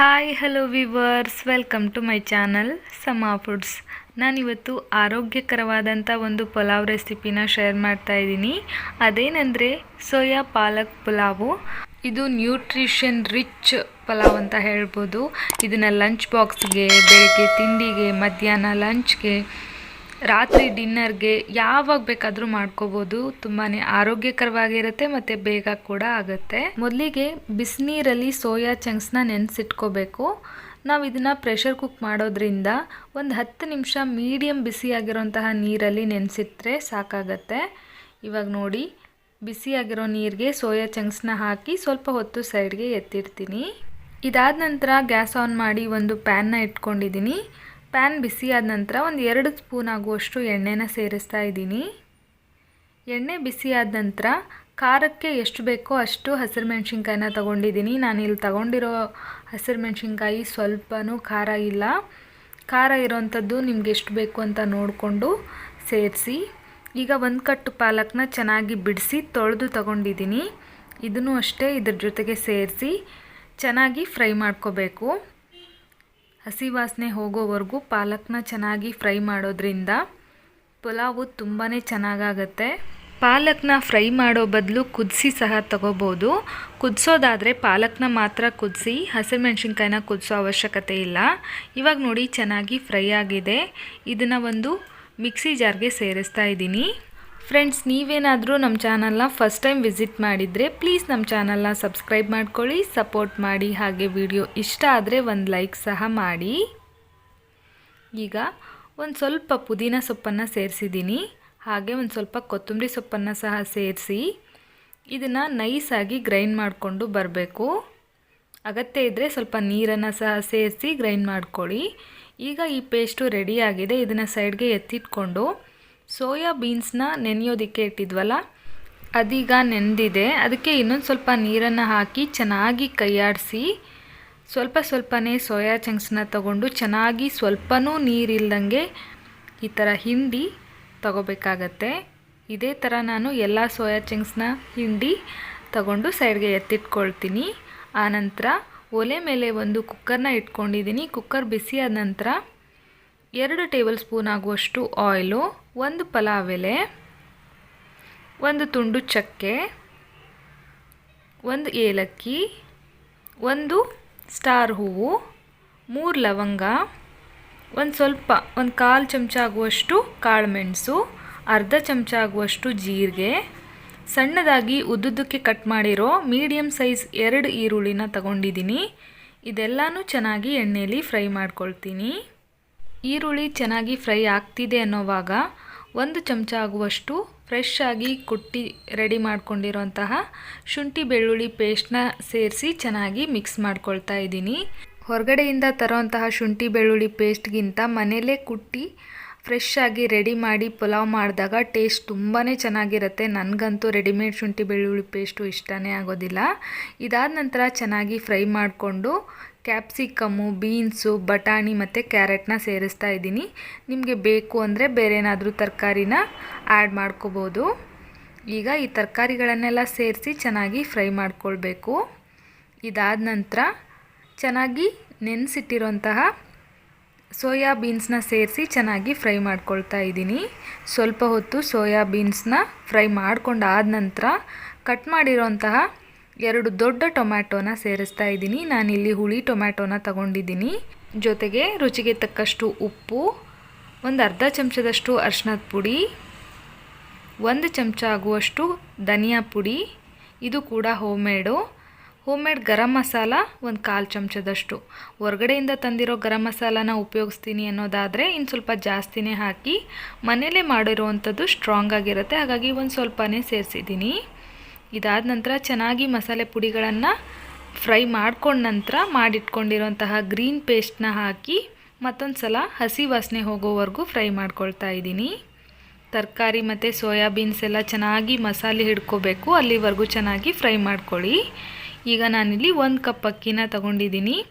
Hi hello viewers welcome to my channel Sama foods ನಾನಿವತ್ತು ಆರೋಗ್ಯಕರವಾದಂಥ ಒಂದು ಪಲಾವ್ ರೆಸಿಪಿನ ಶೇರ್ ಮಾಡ್ತಾ ಇದ್ದೀನಿ. ಅದೇನೆಂದರೆ ಸೋಯಾ ಪಾಲಕ್ ಪಲಾವು. ಇದು ನ್ಯೂಟ್ರಿಷನ್ ರಿಚ್ ಪಲಾವ್ ಅಂತ ಹೇಳ್ಬೋದು. ಇದನ್ನು ಲಂಚ್ ಬಾಕ್ಸ್ಗೆ ಬೆಳಗ್ಗೆ ತಿಂಡಿಗೆ, ಮಧ್ಯಾಹ್ನ ಲಂಚ್ಗೆ ರಾತ್ರಿ ಡಿನ್ನರ್ಗೆ ಯಾವಾಗ ಬೇಕಾದರೂ ಮಾಡ್ಕೋಬೋದು. ತುಂಬಾ ಆರೋಗ್ಯಕರವಾಗಿರುತ್ತೆ ಮತ್ತು ಬೇಗ ಕೂಡ ಆಗುತ್ತೆ. ಮೊದಲಿಗೆ ಬಿಸಿನೀರಲ್ಲಿ ಸೋಯಾ ಚಂಕ್ಸ್ನ ನೆನೆಸಿಟ್ಕೋಬೇಕು. ನಾವು ಇದನ್ನು ಪ್ರೆಷರ್ ಕುಕ್ ಮಾಡೋದ್ರಿಂದ ಒಂದು ಹತ್ತು ನಿಮಿಷ ಮೀಡಿಯಮ್ ಬಿಸಿಯಾಗಿರೋಂತಹ ನೀರಲ್ಲಿ ನೆನೆಸಿಟ್ರೆ ಸಾಕಾಗತ್ತೆ. ಇವಾಗ ನೋಡಿ, ಬಿಸಿಯಾಗಿರೋ ನೀರಿಗೆ ಸೋಯಾ ಚಂಕ್ಸ್ನ ಹಾಕಿ ಸ್ವಲ್ಪ ಹೊತ್ತು ಸೈಡ್ಗೆ ಎತ್ತಿಡ್ತೀನಿ. ಇದಾದ ನಂತರ ಗ್ಯಾಸ್ ಆನ್ ಮಾಡಿ ಒಂದು ಪ್ಯಾನ್ನ ಇಟ್ಕೊಂಡಿದ್ದೀನಿ ಪ್ಯಾನ್ ಬಿಸಿ ಆದ ನಂತರ ಒಂದು ಎರಡು ಸ್ಪೂನ್ ಆಗುವಷ್ಟು ಎಣ್ಣೆನ ಸೇರಿಸ್ತಾ ಇದ್ದೀನಿ. ಎಣ್ಣೆ ಬಿಸಿ ಆದ ನಂತರ ಖಾರಕ್ಕೆ ಎಷ್ಟು ಬೇಕೋ ಅಷ್ಟು ಹಸಿರು ಮೆಣಸಿನ್ಕಾಯಿನ ತೊಗೊಂಡಿದ್ದೀನಿ. ನಾನು ಇಲ್ಲಿ ತಗೊಂಡಿರೋ ಹಸಿರು ಮೆಣಸಿನ್ಕಾಯಿ ಸ್ವಲ್ಪನೂ ಖಾರ ಇಲ್ಲ. ಖಾರ ಇರೋವಂಥದ್ದು ನಿಮ್ಗೆ ಎಷ್ಟು ಬೇಕು ಅಂತ ನೋಡಿಕೊಂಡು ಸೇರಿಸಿ. ಈಗ ಒಂದು ಕಟ್ಟು ಪಾಲಕ್ನ ಚೆನ್ನಾಗಿ ಬಿಡಿಸಿ ತೊಳೆದು ತಗೊಂಡಿದ್ದೀನಿ. ಇದನ್ನು ಅಷ್ಟೇ ಇದ್ರ ಜೊತೆಗೆ ಸೇರಿಸಿ ಚೆನ್ನಾಗಿ ಫ್ರೈ ಮಾಡ್ಕೋಬೇಕು. ಹಸಿ ವಾಸನೆ ಹೋಗೋವರೆಗೂ ಪಾಲಕ್ನ ಚೆನ್ನಾಗಿ ಫ್ರೈ ಮಾಡೋದ್ರಿಂದ ಪುಲಾವು ತುಂಬಾ ಚೆನ್ನಾಗಾಗತ್ತೆ. ಪಾಲಕ್ನ ಫ್ರೈ ಮಾಡೋ ಬದಲು ಕುದಿಸಿ ಸಹ ತಗೋಬೋದು. ಕುದಿಸೋದಾದರೆ ಪಾಲಕ್ನ ಮಾತ್ರ ಕುದಿಸಿ, ಹಸಿಮೆಣ್ಸಿನ್ಕಾಯಿನ ಕುದಿಸೋ ಅವಶ್ಯಕತೆ ಇಲ್ಲ. ಇವಾಗ ನೋಡಿ ಚೆನ್ನಾಗಿ ಫ್ರೈ ಆಗಿದೆ. ಇದನ್ನು ಒಂದು ಮಿಕ್ಸಿ ಜಾರ್ಗೆ ಸೇರಿಸ್ತಾ ಇದ್ದೀನಿ. ಫ್ರೆಂಡ್ಸ್, ನೀವೇನಾದರೂ ನಮ್ಮ ಚಾನಲ್ನ ಫಸ್ಟ್ ಟೈಮ್ ವಿಸಿಟ್ ಮಾಡಿದರೆ ಪ್ಲೀಸ್ ನಮ್ಮ ಚಾನಲ್ನ ಸಬ್ಸ್ಕ್ರೈಬ್ ಮಾಡ್ಕೊಳ್ಳಿ ಸಪೋರ್ಟ್ ಮಾಡಿ, ಹಾಗೆ ವಿಡಿಯೋ ಇಷ್ಟ ಆದರೆ ಒಂದು ಲೈಕ್ ಸಹ ಮಾಡಿ. ಈಗ ಒಂದು ಸ್ವಲ್ಪ ಪುದೀನ ಸೊಪ್ಪನ್ನು ಸೇರಿಸಿದ್ದೀನಿ. ಹಾಗೆ ಒಂದು ಸ್ವಲ್ಪ ಕೊತ್ತಂಬರಿ ಸೊಪ್ಪನ್ನು ಸಹ ಸೇರಿಸಿ ಇದನ್ನು ನೈಸಾಗಿ ಗ್ರೈಂಡ್ ಮಾಡಿಕೊಂಡು ಬರಬೇಕು. ಅಗತ್ಯ ಇದ್ದರೆ ಸ್ವಲ್ಪ ನೀರನ್ನು ಸಹ ಸೇರಿಸಿ ಗ್ರೈಂಡ್ ಮಾಡ್ಕೊಳ್ಳಿ. ಈಗ ಈ ಪೇಸ್ಟು ರೆಡಿಯಾಗಿದೆ ಇದನ್ನು ಸೈಡ್ಗೆ ಎತ್ತಿಟ್ಕೊಂಡು ಸೋಯಾ ಬೀನ್ಸ್ನ ನೆನೆಯೋದಕ್ಕೆ ಇಟ್ಟಿದ್ವಲ್ಲ? ಅದೀಗ ನೆಂದಿದೆ. ಅದಕ್ಕೆ ಇನ್ನೊಂದು ಸ್ವಲ್ಪ ನೀರನ್ನು ಹಾಕಿ ಚೆನ್ನಾಗಿ ಕೈಯಾಡಿಸಿ ಸ್ವಲ್ಪ ಸ್ವಲ್ಪನೇ ಸೋಯಾ ಚಂಕ್ಸ್ನ ತಗೊಂಡು ಚೆನ್ನಾಗಿ ಸ್ವಲ್ಪನೂ ನೀರಿಲ್ದಂಗೆ ಈ ಥರ ಹಿಂಡಿ ತಗೋಬೇಕಾಗತ್ತೆ. ಇದೇ ಥರ ನಾನು ಎಲ್ಲ ಸೋಯಾ ಚಂಕ್ಸ್ನ ಹಿಂಡಿ ತಗೊಂಡು ಸೈಡ್ಗೆ ಎತ್ತಿಟ್ಕೊಳ್ತೀನಿ. ಆನಂತರ ಒಲೆ ಮೇಲೆ ಒಂದು ಕುಕ್ಕರ್ನ ಇಟ್ಕೊಂಡಿದ್ದೀನಿ. ಕುಕ್ಕರ್ ಬಿಸಿ ಆದ ನಂತರ ಎರಡು ಟೇಬಲ್ ಸ್ಪೂನ್ ಆಗುವಷ್ಟು ಆಯಿಲು, ಒಂದು ಪಲಾವ್ ಎಲೆ ಒಂದು ತುಂಡು ಚಕ್ಕೆ, ಒಂದು ಏಲಕ್ಕಿ, ಒಂದು ಸ್ಟಾರ್ ಹೂವು, ಮೂರು ಲವಂಗ, ಒಂದು ಸ್ವಲ್ಪ, ಒಂದು ಕಾಲು ಚಮಚ ಆಗುವಷ್ಟು ಕಾಳುಮೆಣಸು, ಅರ್ಧ ಚಮಚ ಆಗುವಷ್ಟು ಜೀರಿಗೆ. ಸಣ್ಣದಾಗಿ ಉದ್ದುದ್ದಕ್ಕೆ ಕಟ್ ಮಾಡಿರೋ ಮೀಡಿಯಮ್ ಸೈಜ್ ಎರಡು ಈರುಳ್ಳಿನ ತಗೊಂಡಿದ್ದೀನಿ. ಇದೆಲ್ಲನೂ ಚೆನ್ನಾಗಿ ಎಣ್ಣೆಯಲ್ಲಿ ಫ್ರೈ ಮಾಡ್ಕೊಳ್ತೀನಿ. ಈರುಳ್ಳಿ ಚೆನ್ನಾಗಿ ಫ್ರೈ ಆಗ್ತಿದೆ ಅನ್ನೋವಾಗ ಒಂದು ಚಮಚ ಆಗುವಷ್ಟು ಫ್ರೆಶ್ ಆಗಿ ಕುಟ್ಟಿ ರೆಡಿ ಮಾಡ್ಕೊಂಡಿರೋಂತಹ ಶುಂಠಿ ಬೆಳ್ಳುಳ್ಳಿ ಪೇಸ್ಟ್ನ ಸೇರಿಸಿ ಚೆನ್ನಾಗಿ ಮಿಕ್ಸ್ ಮಾಡ್ಕೊಳ್ತಾ ಇದ್ದೀನಿ. ಹೊರಗಡೆಯಿಂದ ತರೋಂತಹ ಶುಂಠಿ ಬೆಳ್ಳುಳ್ಳಿ ಪೇಸ್ಟ್ಗಿಂತ ಮನೆಯಲ್ಲೇ ಕುಟ್ಟಿ ಫ್ರೆಶ್ ಆಗಿ ರೆಡಿ ಮಾಡಿ ಪುಲಾವ್ ಮಾಡಿದಾಗ ಟೇಸ್ಟ್ ತುಂಬಾ ಚೆನ್ನಾಗಿರುತ್ತೆ. ನನಗಂತೂ ರೆಡಿಮೇಡ್ ಶುಂಠಿ ಬೆಳ್ಳುಳ್ಳಿ ಪೇಸ್ಟು ಇಷ್ಟನೇ ಆಗೋದಿಲ್ಲ. ಇದಾದ ನಂತರ ಚೆನ್ನಾಗಿ ಫ್ರೈ ಮಾಡಿಕೊಂಡು ಕ್ಯಾಪ್ಸಿಕಮ್ಮು, ಬೀನ್ಸು, ಬಟಾಣಿ ಮತ್ತು ಕ್ಯಾರೆಟ್ನ ಸೇರಿಸ್ತಾ ಇದ್ದೀನಿ. ನಿಮಗೆ ಬೇಕು ಅಂದರೆ ಬೇರೆ ಏನಾದರೂ ತರಕಾರಿನ ಆ್ಯಡ್ ಮಾಡ್ಕೋಬೋದು. ಈಗ ಈ ತರಕಾರಿಗಳನ್ನೆಲ್ಲ ಸೇರಿಸಿ ಚೆನ್ನಾಗಿ ಫ್ರೈ ಮಾಡ್ಕೊಳ್ಬೇಕು. ಇದಾದ ನಂತರ ಚೆನ್ನಾಗಿ ನೆನೆಸಿಟ್ಟಿರೋಂತಹ ಸೋಯಾ ಬೀನ್ಸ್ನ ಸೇರಿಸಿ ಚೆನ್ನಾಗಿ ಫ್ರೈ ಮಾಡ್ಕೊಳ್ತಾ ಇದ್ದೀನಿ. ಸ್ವಲ್ಪ ಹೊತ್ತು ಸೋಯಾ ಬೀನ್ಸ್ನ ಫ್ರೈ ಮಾಡ್ಕೊಂಡಾದ ನಂತರ ಕಟ್ ಮಾಡಿರೋಂತಹ ಎರಡು ದೊಡ್ಡ ಟೊಮ್ಯಾಟೋನ ಸೇರಿಸ್ತಾ ಇದ್ದೀನಿ. ನಾನಿಲ್ಲಿ ಹುಳಿ ಟೊಮ್ಯಾಟೋನ ತಗೊಂಡಿದ್ದೀನಿ. ಜೊತೆಗೆ ರುಚಿಗೆ ತಕ್ಕಷ್ಟು ಉಪ್ಪು, ಒಂದು ಅರ್ಧ ಚಮಚದಷ್ಟು ಅರ್ಶಿನದ ಪುಡಿ, ಒಂದು ಚಮಚ ಆಗುವಷ್ಟು ಧನಿಯಾ ಪುಡಿ, ಇದು ಕೂಡ home made home made garam masala ಒಂದು ಕಾಲು ಚಮಚದಷ್ಟು. ಹೊರಗಡೆಯಿಂದ ತಂದಿರೋ ಗರಂ ಮಸಾಲಾನ ಉಪಯೋಗಿಸ್ತೀನಿ ಅನ್ನೋದಾದರೆ ಇನ್ನು ಸ್ವಲ್ಪ ಜಾಸ್ತಿನೇ ಹಾಕಿ ಮನೇಲೇ ಮಾಡಿರುವಂಥದ್ದು ಸ್ಟ್ರಾಂಗ್ ಆಗಿರುತ್ತೆ. ಹಾಗಾಗಿ ಒಂದು ಸ್ವಲ್ಪನೇ ಸೇರಿಸಿದ್ದೀನಿ. ಇದಾದ ನಂತರ ಚೆನ್ನಾಗಿ ಮಸಾಲೆ ಪುಡಿಗಳನ್ನು ಫ್ರೈ ಮಾಡ್ಕೊಂಡ ನಂತರ ಮಾಡಿಟ್ಕೊಂಡಿರೋಂತಹ ಗ್ರೀನ್ ಪೇಸ್ಟ್ನ ಹಾಕಿ, ಮತ್ತೊಂದು ಸಲ ಹಸಿ ವಾಸನೆ ಹೋಗೋವರೆಗೂ ಫ್ರೈ ಮಾಡ್ಕೊಳ್ತಾ ಇದ್ದೀನಿ. ತರಕಾರಿ ಮತ್ತು ಸೋಯಾಬೀನ್ಸ್ ಎಲ್ಲ ಚೆನ್ನಾಗಿ ಮಸಾಲೆ ಹಿಡ್ಕೋಬೇಕು. ಅಲ್ಲಿವರೆಗೂ ಚೆನ್ನಾಗಿ ಫ್ರೈ ಮಾಡ್ಕೊಳ್ಳಿ. ಈಗ ನಾನಿಲ್ಲಿ ಒಂದು ಕಪ್ ಅಕ್ಕಿನ ತಗೊಂಡಿದ್ದೀನಿ.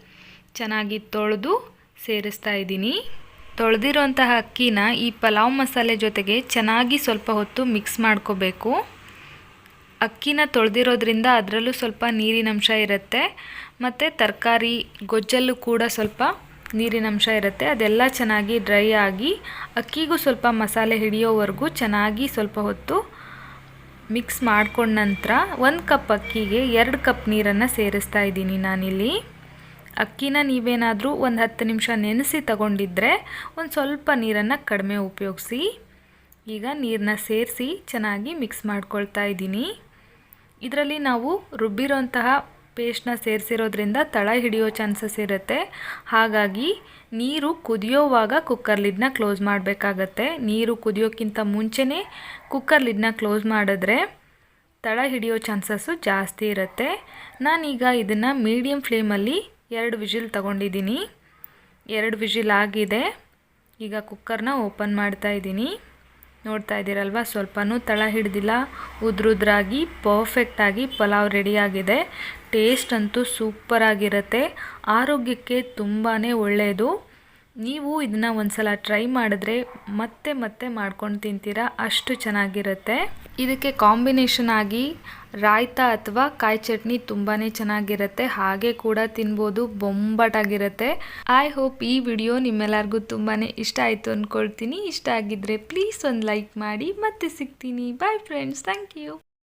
ಚೆನ್ನಾಗಿ ತೊಳೆದು ಸೇರಿಸ್ತಾ ಇದ್ದೀನಿ. ತೊಳೆದಿರೋಂತಹ ಅಕ್ಕಿನ ಈ ಪಲಾವ್ ಮಸಾಲೆ ಜೊತೆಗೆ ಚೆನ್ನಾಗಿ ಸ್ವಲ್ಪ ಹೊತ್ತು ಮಿಕ್ಸ್ ಮಾಡ್ಕೋಬೇಕು. ಅಕ್ಕಿನ ತೊಳೆದಿರೋದ್ರಿಂದ ಅದರಲ್ಲೂ ಸ್ವಲ್ಪ ನೀರಿನಂಶ ಇರುತ್ತೆ. ಮತ್ತು ತರಕಾರಿ ಗೊಜ್ಜಲ್ಲೂ ಕೂಡ ಸ್ವಲ್ಪ ನೀರಿನಂಶ ಇರುತ್ತೆ. ಅದೆಲ್ಲ ಚೆನ್ನಾಗಿ ಡ್ರೈ ಆಗಿ ಅಕ್ಕಿಗೂ ಸ್ವಲ್ಪ ಮಸಾಲೆ ಹಿಡಿಯೋವರೆಗೂ ಚೆನ್ನಾಗಿ ಸ್ವಲ್ಪ ಹೊತ್ತು ಮಿಕ್ಸ್ ಮಾಡ್ಕೊಂಡ ನಂತರ ಒಂದು ಕಪ್ ಅಕ್ಕಿಗೆ ಎರಡು ಕಪ್ ನೀರನ್ನು ಸೇರಿಸ್ತಾ ಇದ್ದೀನಿ ನಾನಿಲ್ಲಿ. ಅಕ್ಕಿನ ನೀವೇನಾದರೂ ಒಂದು ಹತ್ತು ನಿಮಿಷ ನೆನೆಸಿ ತಗೊಂಡಿದ್ರೆ ಒಂದು ಸ್ವಲ್ಪ ನೀರನ್ನು ಕಡಿಮೆ ಉಪಯೋಗಿಸಿ. ಈಗ ನೀರನ್ನ ಸೇರಿಸಿ ಚೆನ್ನಾಗಿ ಮಿಕ್ಸ್ ಮಾಡ್ಕೊಳ್ತಾ ಇದ್ದೀನಿ. ಇದರಲ್ಲಿ ನಾವು ರುಬ್ಬಿರೋಂತಹ ಪೇಸ್ಟ್ನ ಸೇರಿಸಿರೋದ್ರಿಂದ ತಳ ಹಿಡಿಯೋ ಚಾನ್ಸಸ್ ಇರುತ್ತೆ. ಹಾಗಾಗಿ ನೀರು ಕುದಿಯೋವಾಗ ಕುಕ್ಕರ್ ಲಿಡ್ನ ಕ್ಲೋಸ್ ಮಾಡಬೇಕಾಗತ್ತೆ. ನೀರು ಕುದಿಯೋಕ್ಕಿಂತ ಮುಂಚೆನೇ ಕುಕ್ಕರ್ ಲಿಡ್ನ ಕ್ಲೋಸ್ ಮಾಡಿದ್ರೆ ತಳ ಹಿಡಿಯೋ ಚಾನ್ಸಸ್ಸು ಜಾಸ್ತಿ ಇರುತ್ತೆ. ನಾನೀಗ ಇದನ್ನು ಮೀಡಿಯಮ್ ಫ್ಲೇಮಲ್ಲಿ ಎರಡು ವಿಜಿಲ್ ತಗೊಂಡಿದ್ದೀನಿ. ಎರಡು ವಿಜಿಲ್ ಆಗಿದೆ. ಈಗ ಕುಕ್ಕರ್ನ ಓಪನ್ ಮಾಡ್ತಾ ಇದ್ದೀನಿ. ನೋಡ್ತಾ ಇದ್ದೀರಲ್ವ? ಸ್ವಲ್ಪನೂ ತಳ ಹಿಡ್ದಿಲ್ಲ. ಉದ್ರುದ್ರಾಗಿ ಪರ್ಫೆಕ್ಟಾಗಿ ಪಲಾವ್ ರೆಡಿಯಾಗಿದೆ ಟೇಸ್ಟ್ ಅಂತೂ ಸೂಪರಾಗಿರುತ್ತೆ ಆರೋಗ್ಯಕ್ಕೆ ತುಂಬಾ ಒಳ್ಳೆಯದು ನೀವು ಇದನ್ನು ಒಂದ್ಸಲ ಟ್ರೈ ಮಾಡಿದ್ರೆ ಮತ್ತೆ ಮತ್ತೆ ಮಾಡ್ಕೊಂಡು ತಿಂತೀರಾ? ಅಷ್ಟು ಚೆನ್ನಾಗಿರುತ್ತೆ. ಇದಕ್ಕೆ ಕಾಂಬಿನೇಷನ್ ಆಗಿ ರಾಯ್ತ ಅಥವಾ ಕಾಯಿ ಚಟ್ನಿ ತುಂಬಾ ಚೆನ್ನಾಗಿರುತ್ತೆ, ಹಾಗೆ ಕೂಡ ತಿನ್ಬೋದು, ಬೊಂಬಟಾಗಿರುತ್ತೆ. ಐ ಹೋಪ್ ಈ ವಿಡಿಯೋ ನಿಮ್ಮೆಲ್ಲರಿಗೂ ತುಂಬಾ ಇಷ್ಟ ಆಯಿತು ಅಂದ್ಕೊಳ್ತೀನಿ ಇಷ್ಟ ಆಗಿದ್ದರೆ ಪ್ಲೀಸ್ ಒಂದು ಲೈಕ್ ಮಾಡಿ, ಮತ್ತೆ ಸಿಗ್ತೀನಿ. Bye friends thank you